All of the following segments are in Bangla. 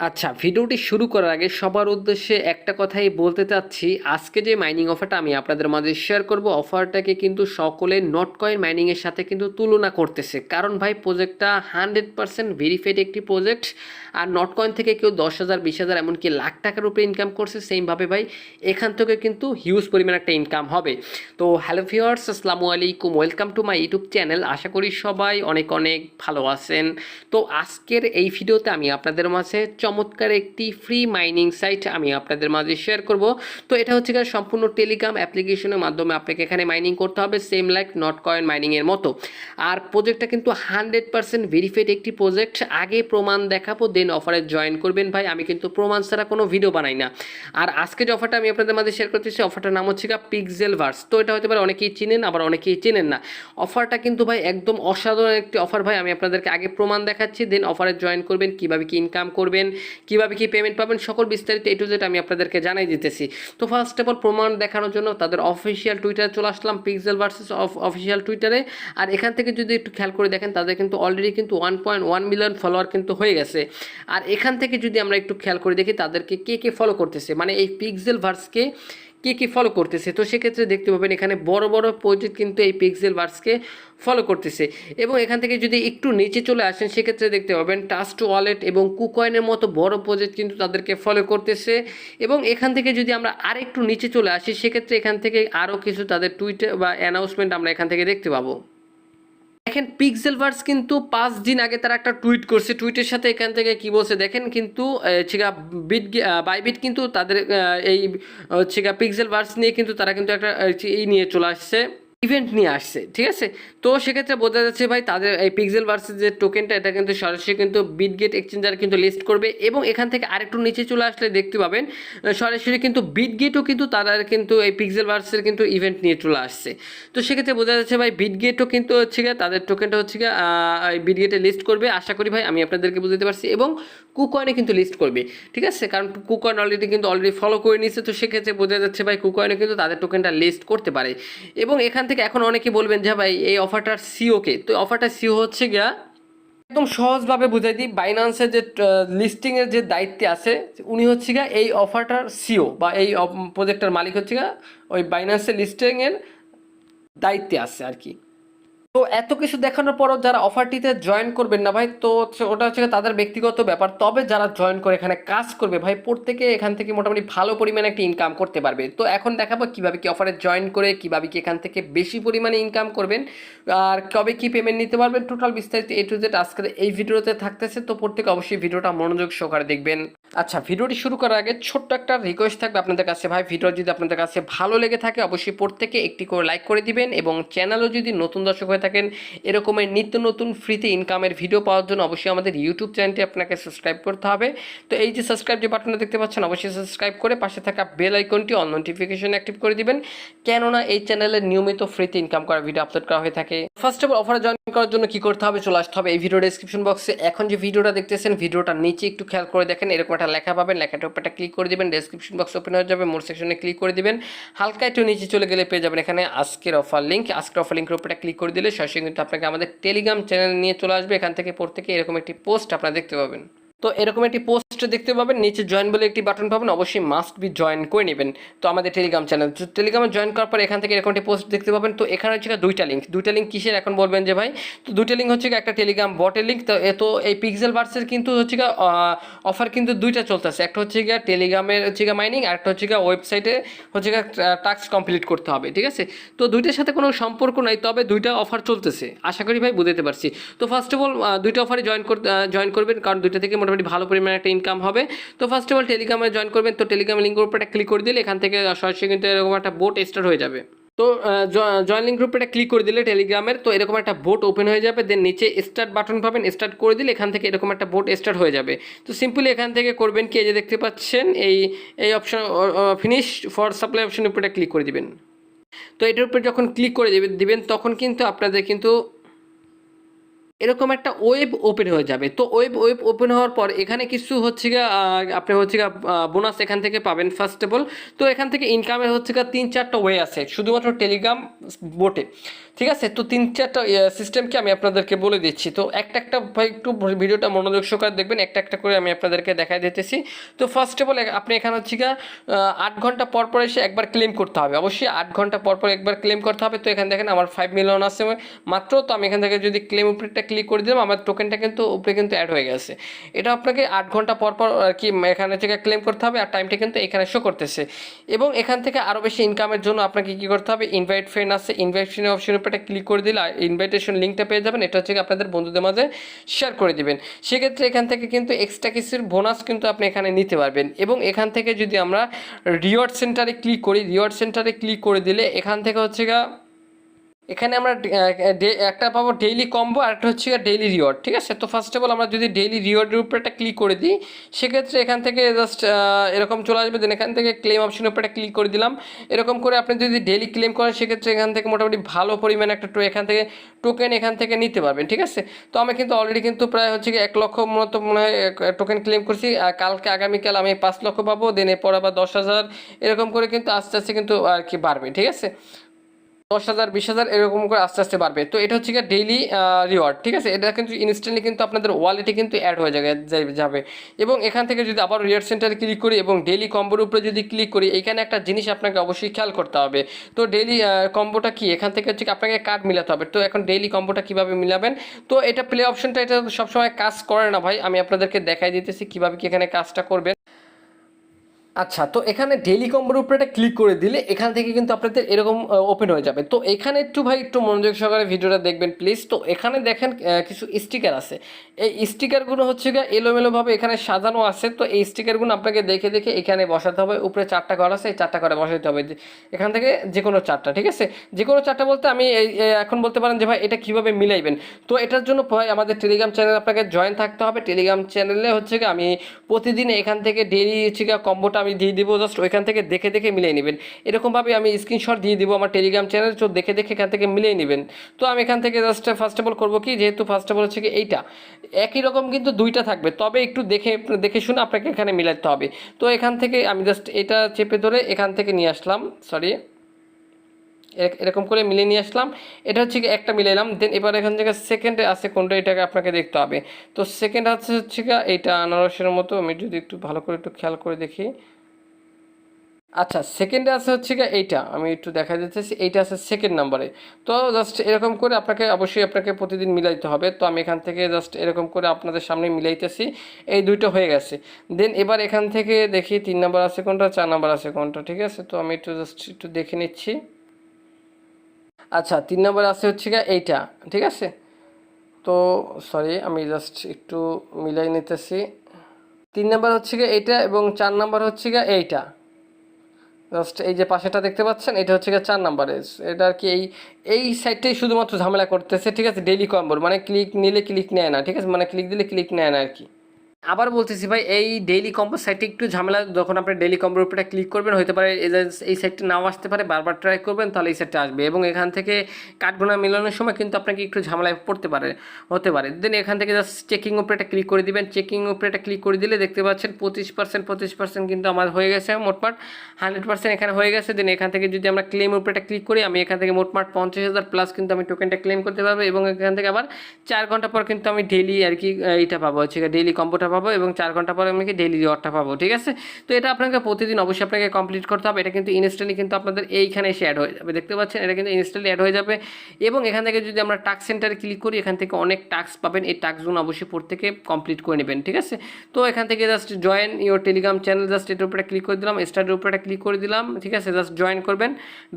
আচ্ছা ভিডিওটি শুরু করার আগে সবার উদ্দেশ্যে একটা কথাই বলতে চাচ্ছি। আজকে যে মাইনিং অফারটা আমি আপনাদের মাঝে শেয়ার করব অফারটাকে কিন্তু সকলে নট কয়েন মাইনিংয়ের সাথে কিন্তু তুলনা করতেছে। কারণ ভাই প্রজেক্টটা হান্ড্রেড পার্সেন্ট ভেরিফাইড একটি প্রজেক্ট আর নট কয়েন থেকে কেউ দশ হাজার, বিশ হাজার, এমনকি লাখ টাকার উপরে ইনকাম করছে সেমভাবে ভাই, এখান থেকে কিন্তু হিউজ পরিমাণ একটা ইনকাম হবে। তো হ্যালো ভিওয়ার্স আসসালামু আলাইকুম welcome to my YouTube channel আশা করি সবাই অনেক অনেক ভালো আছেন। তো আজকের এই ভিডিওতে আমি আপনাদের মাঝে চমৎকার একটি ফ্রি মাইনিং সাইট আমি আপনাদের মাঝে শেয়ার করব। তো এটা হচ্ছে গিয়ে সম্পূর্ণ টেলিগ্রাম অ্যাপ্লিকেশনের মাধ্যমে আপনাকে এখানে মাইনিং করতে হবে সেম লাইক নট কয়েন মাইনিংয়ের মতো। আর প্রজেক্টটা কিন্তু হান্ড্রেড পার্সেন্ট ভেরিফাইড একটি প্রজেক্ট আগে প্রমাণ দেখাবো দেন অফারে জয়েন করবেন ভাই। আমি কিন্তু প্রমাণ ছাড়া কোনো ভিডিও বানাই না। আর আজকে যে অফারটা আমি আপনাদের মাঝে শেয়ার করতেছি অফারটার নাম হচ্ছে গা পিক্সেল ভার্স তো এটা হতে পারে অনেকেই চিনেন, আবার অনেকেই চেনেন না। অফারটা কিন্তু ভাই একদম অসাধারণ একটি অফার ভাই। আমি আপনাদেরকে আগে প্রমাণ দেখাচ্ছি দেন অফারে জয়েন করবেন, কীভাবে কি ইনকাম করবেন। কীভাবে কি পেমেন্ট পাবেন, সকল বিস্তারিত এ টু আমি আপনাদেরকে জানাই দিতেছি। তো ফার্স্ট অফ অল প্রমাণ দেখানোর জন্য তাদের অফিসিয়াল টুইটারে চলে আসলাম পিক্সেল ভার্সেস অফিসিয়াল টুইটারে আর এখান থেকে যদি একটু খেয়াল করে দেখেন, তাদের কিন্তু অলরেডি কিন্তু one point one million follower কিন্তু হয়ে গেছে। আর এখান থেকে যদি আমরা একটু খেয়াল করে দেখি, তাদেরকে কে কে ফলো করতেছে? মানে এই পিক্সেল ভার্সকে কে কি ফলো করতেছে? তো সেক্ষেত্রে দেখতে পাবেন এখানে বড় বড় প্রজেক্ট কিন্তু এই পিক্সেল বার্সকে ফলো করতেছে। এবং এখান থেকে যদি একটু নিচে চলে আসেন, সেক্ষেত্রে দেখতে পাবেন টাস্ট ওয়ালেট এবং কুকয়েনের মতো বড় প্রজেক্ট কিন্তু তাদেরকে ফলো করতেছে। এবং এখান থেকে যদি আমরা আর একটু নিচে চলে আসি, সেক্ষেত্রে এখান থেকে আরও কিছু তাদের টুইটার বা অ্যানাউন্সমেন্ট আমরা এখান থেকে দেখতে পাবো। দেখেন পিক্সেলভার্স কিন্তু পাঁচ দিন আগে তারা একটা টুইট করছে। টুইটের সাথে এখান থেকে কি বলছে? দেখেন কিন্তু ছিগা বিট বাইবিট কিন্তু তাদের এই ছিগা পিক্সেলভার্স নিয়ে কিন্তু তারা কিন্তু একটা এই নিয়ে চলে আসছে। ইভেন্ট নিয়ে আসছে, ঠিক আছে? তো সেক্ষেত্রে বোঝা যাচ্ছে ভাই তাদের এই পিক্সেল ভার্সেস যে টোকেনটা এটা কিন্তু সরাসরি কিন্তু বিটগেট এক্সচেঞ্জার কিন্তু লিস্ট করবে এবং এখান থেকে আরেকটু নিচে চলে আসলে দেখতে পাবেন সরাসরি কিন্তু বিটগেটও কিন্তু তারা কিন্তু এই পিক্সেল ভার্সের কিন্তু ইভেন্ট নিয়ে চলে আসছে। তো সেক্ষেত্রে বোঝা যাচ্ছে ভাই বিটগেটও কিন্তু হচ্ছে গিয়ে, তাদের টোকেনটা হচ্ছে গিয়ে বিটগেটে লিস্ট করবে। আশা করি ভাই আমি আপনাদেরকে বুঝতে পারছি এবং কুকয়েনে কিন্তু লিস্ট করবে, ঠিক আছে? কারণ কুকয়েন অলরেডি কিন্তু অলরেডি ফলো করে নিয়েছে, তো সেক্ষেত্রে বোঝা যাচ্ছে ভাই কুকয়েনে কিন্তু তাদের টোকেনটা লিস্ট করতে পারে এবং এখান থেকে এখন অনেকে বলবেন যে ভাই, এই অফারটার সিওকে তো অফারটার সিও হচ্ছে গিয়া একদম সহজভাবে বুঝাই দিই বাইন্যান্সের যে লিস্টিংয়ের যে দায়িত্বে আছে, উনি হচ্ছে গিয়া এই অফারটার সিও বা এই প্রজেক্টটার মালিক হচ্ছে গিয়া ওই বাইন্যান্সের লিস্টিংয়ের দায়িত্বে আছে আর কি। তো এত কিছু দেখানোর পরও যারা অফারটিতে জয়েন করবেন না ভাই, তো ওটা হচ্ছে তাদের ব্যক্তিগত ব্যাপার। তবে যারা জয়েন করে এখানে কাজ করবে ভাই, প্রত্যেকে এখান থেকে মোটামুটি ভালো পরিমাণে একটা ইনকাম করতে পারবে। তো এখন দেখাবো কীভাবে কি অফারে জয়েন করে, কীভাবে কি এখান থেকে বেশি পরিমাণে ইনকাম করবেন, আর কবে কি পেমেন্ট নিতে পারবেন টোটাল বিস্তারিত এ টু জেড আজকের এই ভিডিওতে থাকতেছে। তো প্রত্যেকে অবশ্যই ভিডিওটা মনোযোগ সহকারে দেখবেন। আচ্ছা ভিডিওটি শুরু করার আগে ছোট্ট একটা রিকোয়েস্ট থাকবে আপনাদের কাছে ভাই। ভিডিও যদি আপনাদের কাছে ভালো লেগে থাকে, অবশ্যই প্রত্যেকে একটি করে লাইক করে দিবেন এবং চ্যানেলও যদি নতুন দর্শক হয়ে থাকেন। এরকমের নিত্য নতুন ফ্রিতে ইনকামের ভিডিও পাওয়ার জন্য অবশ্যই আমাদের ইউটিউব চ্যানেলটি আপনাকে সাবস্ক্রাইব করতে হবে। তো এই যে সাবস্ক্রাইব যে বাটনটা দেখতে পাচ্ছেন, অবশ্যই সাবস্ক্রাইব করে পাশে থাকা বেল আইকনটি অন নোটিফিকেশন অ্যাক্টিভ করে দিবেন। কেননা এই চ্যানেলে নিয়মিত ফ্রিতে ইনকাম করা ভিডিও আপলোড করা হয়ে থাকে। ফার্স্ট অফ অল অফারে জয়েন করার জন্য কি করতে হবে? চলে আসতে হবে এই ভিডিও ডেসক্রিপশন বক্সে এখন যে ভিডিওটা দেখতেছেন ভিডিওটা নিচে একটু খেয়াল করে দেখেন। এরকম একটা লেখা পাবেন, লেখাটার উপর ক্লিক করে দিবেন। ডেসক্রিপশন বক্স ওপেন হয়ে যাবে মোর সেকশনে ক্লিক করে দিবেন। হালকা একটু নিচে চলে গেলে পেয়ে যাবেন এখানে আজকের অফার লিঙ্ক আজকের অফার লিঙ্কের উপর ক্লিক করে দিলে সরাসরি কিন্তু আপনাকে আমাদের টেলিগ্রাম চ্যানেল নিয়ে চলে আসবে। এখান থেকে প্রত্যেকে এরকম একটি পোস্ট আপনারা দেখতে পাবেন। তো এরকম একটি পোস্ট দেখতে পাবেন, নিচে জয়েন বলে একটি বাটন পাবেন, অবশ্যই মাস্ট বি জয়েন করে নেবেন। তো আমাদের টেলিগ্রাম চ্যানেল টেলিগ্রামে জয়েন করার পর এখান থেকে এরকম একটি পোস্ট দেখতে পাবেন। তো এখানে হচ্ছে দুইটা লিঙ্ক দুইটা লিঙ্ক কিসের এখন বলবেন যে ভাই? তো দুইটা লিঙ্ক হচ্ছে একটা টেলিগ্রাম বটের লিঙ্ক তো তো এই পিক্সেল বার্সের কিন্তু হচ্ছে অফার কিন্তু দুইটা চলতেছে। একটা হচ্ছে গিয়ে টেলিগ্রামের হচ্ছে গিয়ে মাইনিং আর একটা হচ্ছে গিয়ে ওয়েবসাইটে হচ্ছে গিয়ে টাস্ক কমপ্লিট করতে হবে, ঠিক আছে? তো দুইটার সাথে কোনো সম্পর্ক নাই, তবে দুইটা অফার চলতেছে। আশা করি ভাই বুঝতে পারছি। তো ফার্স্ট অফ অল দুইটা অফারে জয়েন করতে জয়েন করবেন, কারণ দুইটা থেকে মোটামুটি ভালো পরিমাণে একটা ইনকাম হবে। তো ফার্স্ট অফ অল টেলিগ্রামে জয়েন করবেন। তো টেলিগ্রাম লিঙ্কের উপর একটা ক্লিক করে দিলে এখান থেকে সরাসরি কিন্তু এরকম একটা বোট স্টার্ট হয়ে যাবে। তো জয়েনিং গ্রুপে একটা ক্লিক করে দিলে টেলিগ্রামের তো এরকম একটা বোট ওপেন হয়ে যাবে। দেন নিচে স্টার্ট বাটন পাবেন। স্টার্ট করে দিলে এখান থেকে এরকম একটা বোট স্টার্ট হয়ে যাবে। তো সিম্পলি এখান থেকে করবেন কি? এই যে দেখতে পাচ্ছেন, এই এই অপশন ফিনিশ ফর সাপ্লাই অপশনের উপরে ক্লিক করে দিবেন। তো এটার উপরে যখন ক্লিক করে দিবেন, তখন কিন্তু আপনাদের কিন্তু এরকম একটা ওয়েব ওপেন হয়ে যাবে। তো ওয়েব ওয়েব ওপেন হওয়ার পর এখানে কিছু হচ্ছে গিয়ে আপনি হচ্ছে গিয়ে বোনাস এখান থেকে পাবেন ফার্স্ট অফ অল তো এখান থেকে ইনকামের হচ্ছে গিয়ে তিন চারটা ওয়ে আছে, শুধুমাত্র টেলিগ্রাম বোটে ঠিক আছে? তো তিন চারটা সিস্টেমকে আমি আপনাদেরকে বলে দিচ্ছি। তো একটা একটা, ভাই, একটু ভিডিওটা মনোযোগ সহকারে দেখবেন, একটা একটা করে আমি আপনাদেরকে দেখাই দিতেছি। তো ফার্স্ট অফ অল আপনি এখানে হচ্ছে গিয়ে আট ঘণ্টা পর পর এসে একবার ক্লেম করতে হবে। অবশ্যই আট ঘণ্টা পর পর একবার ক্লেম করতে হবে। তো এখানে দেখেন আমার ফাইভ মিলিয়ন আছে। মাত্র তো আমি এখান থেকে যদি ক্লেম উপরেটা ক্লিক করে দিলাম, আমার টোকেনটা কিন্তু উপরে কিন্তু অ্যাড হয়ে গেছে। এটা আপনাকে আট ঘণ্টা পর পর আর কি এখানে থেকে ক্লেম করতে হবে আর টাইমটা কিন্তু এখানে শো করতেছে। এবং এখান থেকে আরও বেশি ইনকামের জন্য আপনাকে কী করতে হবে? ইনভাইট ফ্রেন্ড আছে ইনভাইট ফ্রেন্ড অপশনের উপরে ক্লিক করে দিলে ইনভাইটেশন লিঙ্কটা পেয়ে যাবেন, এটা হচ্ছে আপনাদের বন্ধুদের মাঝে শেয়ার করে দিবেন। সেক্ষেত্রে এখান থেকে কিন্তু এক্সট্রা কিছুর বোনাস কিন্তু আপনি এখানে নিতে পারবেন। এবং এখান থেকে যদি আমরা রিওয়ার্ড সেন্টারে ক্লিক করি রিওয়ার্ড সেন্টারে ক্লিক করে দিলে এখান থেকে হচ্ছে গা এখানে আমরা একটা পাবো ডেইলি কম্বো আর একটা হচ্ছে ডেইলি রিওয়ার্ড ঠিক আছে? তো ফার্স্ট অফ অল আমরা যদি ডেইলি রিওয়ার্ডের উপরে একটা ক্লিক করে দিই, সেক্ষেত্রে এখান থেকে জাস্ট এরকম চলে আসবে দেন এখান থেকে ক্লেম অপশনের উপরে ক্লিক করে দিলাম। এরকম করে আপনি যদি ডেইলি ক্লেম করেন, সেক্ষেত্রে এখান থেকে মোটামুটি ভালো পরিমাণে একটা এখান থেকে টোকেন এখান থেকে নিতে পারবেন, ঠিক আছে? তো আমি কিন্তু অলরেডি কিন্তু প্রায় হচ্ছে এক লক্ষ মতো মনে হয় টোকেন ক্লেম করছি। কালকে আগামীকাল আমি পাঁচ লক্ষ পাবো দেন এরপর আবার দশ হাজার, এরকম করে কিন্তু আস্তে আস্তে কিন্তু আর কি বাড়বে, ঠিক আছে? দশ হাজার, বিশ হাজার এরকম করে আস্তে আস্তে বাড়বে। তো এটা হচ্ছে গিয়ে ডেইলি রিওয়ার্ড ঠিক আছে? এটা কিন্তু ইনস্ট্যান্টলি কিন্তু আপনাদের ওয়ালেটে কিন্তু অ্যাড হয়ে যাবে যাবে এবং এখান থেকে যদি আবার রিওয়ার্ড সেন্টারে ক্লিক করি এবং ডেইলি কম্বোর উপরে যদি ক্লিক করি, এখানে একটা জিনিস আপনাকে অবশ্যই খেয়াল করতে হবে। তো ডেইলি কম্বোটা কি? এখান থেকে হচ্ছে আপনাকে কার্ড মিলাতে হবে। তো এখন ডেইলি কম্বোটা কীভাবে মিলাবেন? তো এটা প্লে অপশনটা এটা সবসময় কাজ করে না ভাই। আমি আপনাদেরকে দেখাই দিতেছি কীভাবে কি এখানে কাজটা করবেন। আচ্ছা তো এখানে ডেইলি কম্বোর উপরে একটা ক্লিক করে দিলে এখান থেকে কিন্তু আপনাদের এরকম ওপেন হয়ে যাবে। তো এখানে একটু ভাই একটু মনোযোগ সহকারে ভিডিওটা দেখবেন প্লিজ তো এখানে দেখেন কিছু স্টিকার আছে। এই স্টিকারগুলো হচ্ছে গিয়ে এলোমেলোভাবে এখানে সাজানো আছে। তো এই স্টিকারগুলো আপনাকে দেখে দেখে এখানে বসাতে হবে। উপরে চারটা ঘর আছে, এই চারটা ঘরে বসাতে হবে। এখান থেকে যে কোনো চারটা, ঠিক আছে? যে কোনো চারটা বলতে আমি এখন বলতে পারেন যে ভাই এটা কীভাবে মিলাইবেন। তো এটার জন্য ভাই আমাদের টেলিগ্রাম চ্যানেল আপনাকে জয়েন থাকতে হবে। টেলিগ্রাম চ্যানেলে হচ্ছে গিয়ে আমি প্রতিদিন এখান থেকে ডেইলি হচ্ছে গিয়ে কম্বোটা আমি দিয়ে দিব জাস্ট ওইখান থেকে দেখে দেখে মিলিয়ে নেবেন। এরকমভাবে আমি স্ক্রিনশট দিয়ে দিব আমার টেলিগ্রাম চ্যানেল তো দেখে দেখে এখান থেকে মিলিয়ে নেবেন। তো আমি এখান থেকে জাস্ট ফার্স্ট অফ অল করব কি, যেহেতু ফার্স্ট অফ অল হচ্ছে কি এইটা। একই রকম কিন্তু দুইটা থাকবে, তবে একটু দেখে দেখে শুনে আপনাকে এখানে মিলাতে হবে। তো এখান থেকে আমি জাস্ট এটা চেপে ধরে এখান থেকে নিয়ে আসলাম সরি এরকম করে মিলিয়ে নিয়ে আসলাম। এটা হচ্ছে কি একটা মিলাইলাম দেন এবার এখান থেকে সেকেন্ডে আছে কোনটা, এটাকে আপনাকে দেখতে হবে। তো সেকেন্ড হচ্ছে কি এইটা আনারসের মতো, আমি যদি একটু ভালো করে একটু খেয়াল করে দেখি। আচ্ছা সেকেন্ডে আছে হচ্ছে গিয়ে এইটা। আমি একটু দেখা দিতেছি এইটা আছে সেকেন্ড নাম্বারে তো জাস্ট এরকম করে আপনাকে, অবশ্যই আপনাকে প্রতিদিন মিলাইতে হবে। তো আমি এখান থেকে জাস্ট এরকম করে আপনাদের সামনে মিলাইতেছি। এই দুইটা হয়ে গেছে। দেন এবার এখান থেকে দেখি তিন নাম্বার আছে কোনটা, চার নাম্বার আছে কোনটা, ঠিক আছে? তো আমি একটু জাস্ট একটু দেখে নিচ্ছি। আচ্ছা তিন নম্বর আছে হচ্ছে গিয়ে এইটা, ঠিক আছে? তো সরি আমি জাস্ট একটু মিলাই নিতেছি। তিন নাম্বার হচ্ছে গিয়ে এইটা এবং চার নাম্বার হচ্ছে গিয়ে এইটা। জাস্ট এই যে পাশেটা দেখতে পাচ্ছেন, এটা হচ্ছে গিয়ে চার এজ। এটা আর কি এই এই সাইডটাই শুধুমাত্র ঝামেলা করতেছে, ঠিক আছে? ডেলি কম্বোর মানে ক্লিক নিলে ক্লিক নেয় না, ঠিক আছে? মানে ক্লিক দিলে ক্লিক নেয় না আর কি। আবার বলতেছি ভাই, এই ডেইলি কম্পো সাইটে একটু ঝামেলা, যখন আপনি ডেইলি কম্বোর উপরে ক্লিক করবেন হতে পারে এই সাইটটা নাও আসতে পারে, বারবার ট্রাই করবেন, তাহলে এই সাইটটা আসবে। এবং এখান থেকে কাঠগোনা মেলানোর সময় কিন্তু আপনাকে একটু ঝামেলায় পড়তে পারে, হতে পারে। দেন এখান থেকে জাস্ট চেকিং উপরে একটা ক্লিক করে দিবেন। চেকিং উপরে একটা ক্লিক করে দিলে দেখতে পাচ্ছেন পঁচিশ পার্সেন্ট পঁচিশ পার্সেন্ট কিন্তু আমার হয়ে গেছে মোটমাট হান্ড্রেড পার্সেন্ট এখানে হয়ে গেছে। দেন এখান থেকে যদি আমরা ক্লেম উপরে একটা ক্লিক করি, আমি এখান থেকে মোটমাট পঞ্চাশ হাজার প্লাস কিন্তু আমি টোকেনটা ক্লেম করতে পারব। এবং এখান থেকে আবার চার ঘণ্টা পর কিন্তু আমি ডেইলি আর কি এইটা পাবো, হচ্ছে ডেইলি কম্বোটা এবং চার ঘণ্টা পরে আমি ডেইলি রিওয়ার্ডটা পাবো, ঠিক আছে? তো এটা আপনাকে প্রতিদিন অবশ্যই আপনাকে কমপ্লিট করতে হবে। এটা কিন্তু ইনস্ট্যান্টলি কিন্তু আপনাদের এইখানে এসে অ্যাড হয়ে যাবে, দেখতে পাচ্ছেন? এটা কিন্তু ইনস্ট্যান্টলি অ্যাড হয়ে যাবে এবং এখান থেকে যদি আমরা টাস্ক সেন্টারে ক্লিক করি, এখান থেকে অনেক টাস্ক পাবেন। এই টাস্কগুলো অবশ্যই প্রত্যেকে কমপ্লিট করে নেবেন, ঠিক আছে? তো এখান থেকে just join your Telegram channel just এটার উপরে ক্লিক করে দিলাম স্টার্টের উপরে ক্লিক করে দিলাম, ঠিক আছে? জাস্ট জয়েন করবেন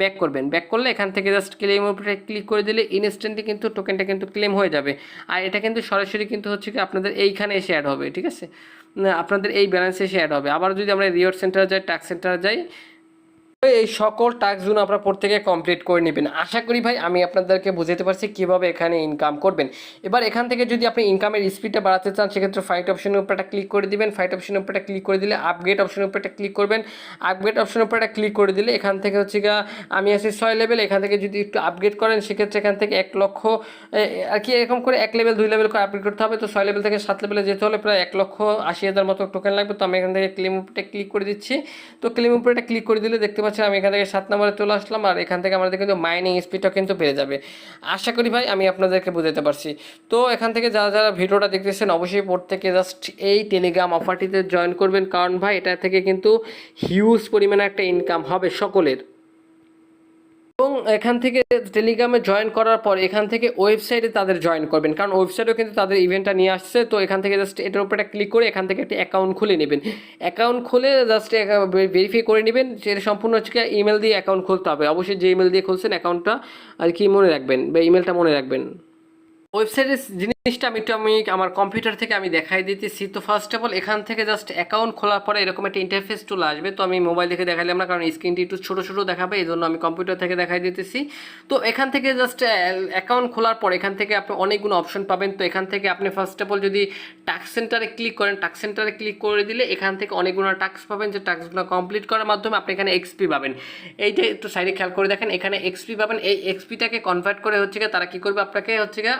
ব্যাক করবেন। ব্যাক করলে এখান থেকে জাস্ট ক্লেমের উপরে ক্লিক করে দিলে ইনস্ট্যান্টলি কিন্তু টোকেনটা কিন্তু ক্লেম হয়ে যাবে। আর এটা কিন্তু সরাসরি কিন্তু হচ্ছে কি আপনাদের এইখানে এসে অ্যাড হবে ঠিক আছে? আপনাদের এই ব্যালেন্সে সে অ্যাড হবে। আবার যদি আমরা রিওয়ার্ড সেন্টারে যাই ট্যাক্স সেন্টারে যাই এই সকল টাস্কগুলো আপনারা প্রত্যেকে কমপ্লিট করে নেবেন। আশা করি ভাই, আমি আপনাদেরকে বুঝাতে পারছি কীভাবে এখানে ইনকাম করবেন। এবার এখান থেকে যদি আপনি ইনকামের স্পিডটা বাড়াতে চান, সেক্ষেত্রে ফাইট অপশনের উপর একটা ক্লিক করে দিবেন। ফাইট অপশনের উপর একটা ক্লিক করে দিলে আপগ্রেড অপশনের উপর একটা ক্লিক করবেন। আপগ্রেড অপশনের উপর একটা ক্লিক করে দিলে এখান থেকে হচ্ছে গা আমি আছি ছয় লেভেল এখান থেকে যদি একটু আপগ্রেড করেন, সেক্ষেত্রে এখান থেকে এক লক্ষ আর কি এরকম করে এক লেভেল দুই লেভেল করে আপগ্রেড করতে হবে। তো ছয় লেভেল থেকে সাত লেভেলে যেতে হলে প্রায় এক লক্ষ আশি হাজার মতো টোকেন লাগবে। তো আমি এখান থেকে ক্লেম উপরে ক্লিক করে দিচ্ছি। তো ক্লেম উপরে একটা ক্লিক করে দিলে দেখতে পাচ্ছেন, আমি এখান থেকে সাত নম্বরে চলে আসলাম আর এখান থেকে আমাদের কিন্তু মাইনিং স্পিডটা কিন্তু বেড়ে যাবে। আশা করি ভাই, আমি আপনাদেরকে বুঝাতে পারছি। তো এখান থেকে যারা যারা ভিডিওটা দেখতেছেন, অবশ্যই প্রত্যেকে জাস্ট এই টেলিগ্রাম অফারটিতে জয়েন করবেন। কারণ ভাই, এটা থেকে কিন্তু হিউজ পরিমাণে একটা ইনকাম হবে সকলের। এবং এখান থেকে টেলিগ্রামে জয়েন করার পর এখান থেকে ওয়েবসাইটে তাদের জয়েন করবেন। কারণ ওয়েবসাইটেও কিন্তু তাদের ইভেন্টটা নিয়ে আসছে। তো এখান থেকে জাস্ট এটার উপরে একটা ক্লিক করে এখান থেকে একটা অ্যাকাউন্ট খুলে নেবেন। অ্যাকাউন্ট খুলে জাস্ট ভেরিফাই করে নেবেন সেটা সম্পূর্ণ হচ্ছে ইমেল দিয়ে অ্যাকাউন্ট খুলতে হবে। অবশ্যই যে ইমেল দিয়ে খুলছেন অ্যাকাউন্টটা আর কি মনে রাখবেন বা ইমেলটা মনে রাখবেন। ওয়েবসাইটের জিনিসটা আমি একটু আমি আমার কম্পিউটার থেকে আমি দেখাই দিতেছি। তো ফার্স্ট অফ অল এখান থেকে জাস্ট অ্যাকাউন্ট খোলার পরে এরকম একটা ইন্টারফেস চলে আসবে। তো আমি মোবাইল থেকে দেখালাম না, কারণ স্ক্রিনটি একটু ছোটো ছোটো দেখাবে এই জন্য আমি কম্পিউটার থেকে দেখাই দিতেছি। তো এখান থেকে জাস্ট অ্যাকাউন্ট খোলার পর এখান থেকে আপনি অনেকগুলো অপশন পাবেন। তো এখান থেকে আপনি ফার্স্ট অফ অল যদি টাক্স সেন্টারে ক্লিক করেন টাক্স সেন্টারে ক্লিক করে দিলে এখান থেকে অনেকগুলো টাক্স পাবেন। যে টাক্সগুলো কমপ্লিট করার মাধ্যমে আপনি এখানে এক্সপি পাবেন। এইটা একটু সাইডে খেয়াল করে দেখেন, এখানে এক্সপি পাবেন। এই এক্সপিটাকে কনভার্ট করে হচ্ছে গিয়ে তারা কী করবে? আপনাকে হচ্ছে গিয়ে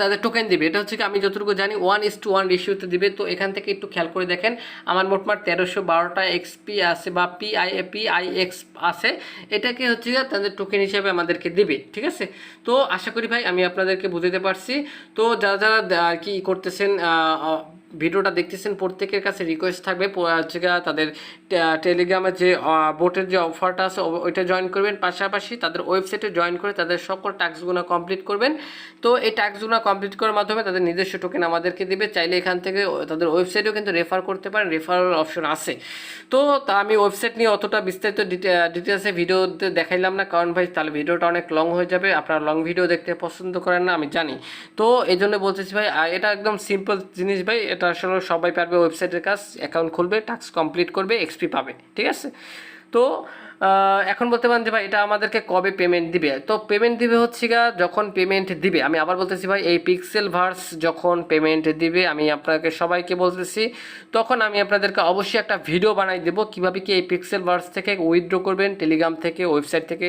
তাদের টোকেন দিবে। এটা হচ্ছে কি আমি যতটুকু জানি ওয়ান ইস টু ওয়ান রেশিওতে দিবে। তো এখান থেকে একটু খেয়াল করে দেখেন, আমার মোটমাট তেরোশো বারোটা এক্সপি আছে বা পিআই পিআই এক্স আছে। এটাকে হচ্ছে তাদের টোকেন হিসাবে আমাদেরকে দিবে, ঠিক আছে? তো আশা করি ভাই, আমি আপনাদেরকে বুঝাতে পারছি। তো যারা যারা আর কি করতেছেন ভিডিওটা দেখতেছেন, প্রত্যেকের কাছে রিকোয়েস্ট থাকবে। তাদের টেলিগ্রামের যে বোটের যে অফারটা আছে ওইটা জয়েন করবেন। পাশাপাশি তাদের ওয়েবসাইটে জয়েন করে তাদের সকল টাস্কগুলো কমপ্লিট করবেন। তো এই টাস্কগুলো কমপ্লিট করার মাধ্যমে তাদের নিজস্ব টোকেন আমাদেরকে দিবে। চাইলে এখান থেকে তাদের ওয়েবসাইটেও কিন্তু রেফার করতে পারেন। রেফারেল অপশন আছে। তো তা আমি ওয়েবসাইট নিয়ে অতটা বিস্তারিত ডিটেলসে ভিডিওতে দেখাইলাম না। কারণ ভাই, তাহলে ভিডিওটা অনেক লং হয়ে যাবে। আপনারা লং ভিডিও দেখতে পছন্দ করেন না, আমি জানি। তো এই জন্য বলতেছি ভাই এটা একদম সিম্পল জিনিস ভাই। এটা আসলে সবাই পারবে ওয়েবসাইটের কাজ অ্যাকাউন্ট খুলবে টাস্ক কমপ্লিট করবে এক্সপি পাবে, ঠিক আছে? তো এখন বলতে পারেন যে ভাই এটা আমাদেরকে কবে পেমেন্ট দিবে? তো পেমেন্ট দিবে হচ্ছে গা যখন পেমেন্ট দিবে, আমি আবার বলতেছি ভাই, এই পিক্সেল ভার্স যখন পেমেন্ট দিবে, আমি আপনাকে সবাইকে বলতেছি, তখন আমি আপনাদেরকে অবশ্যই একটা ভিডিও বানাই দেবো কীভাবে কি এই পিক্সেল ভার্স থেকে উইথড্র করবেন টেলিগ্রাম থেকে ওয়েবসাইট থেকে,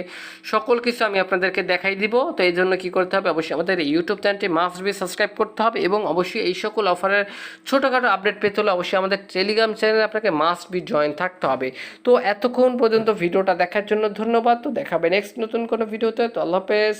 সকল কিছু আমি আপনাদেরকে দেখাই দিব। তো এই জন্য কী করতে হবে? অবশ্যই আমাদের ইউটিউব চ্যানেলটি মাস্ট বি সাবস্ক্রাইব করতে হবে এবং অবশ্যই এই সকল অফারের ছোটোখাটো আপডেট পেতে হলে অবশ্যই আমাদের টেলিগ্রাম চ্যানেলে আপনাকে মাস্ট বি জয়েন থাকতে হবে। তো এতক্ষণ পর্যন্ত ভিডিওটা দেখার জন্য ধন্যবাদ। তো দেখাবে নেক্সট নতুন কোনো ভিডিওতে। তো আল্লাহ হাফেজ।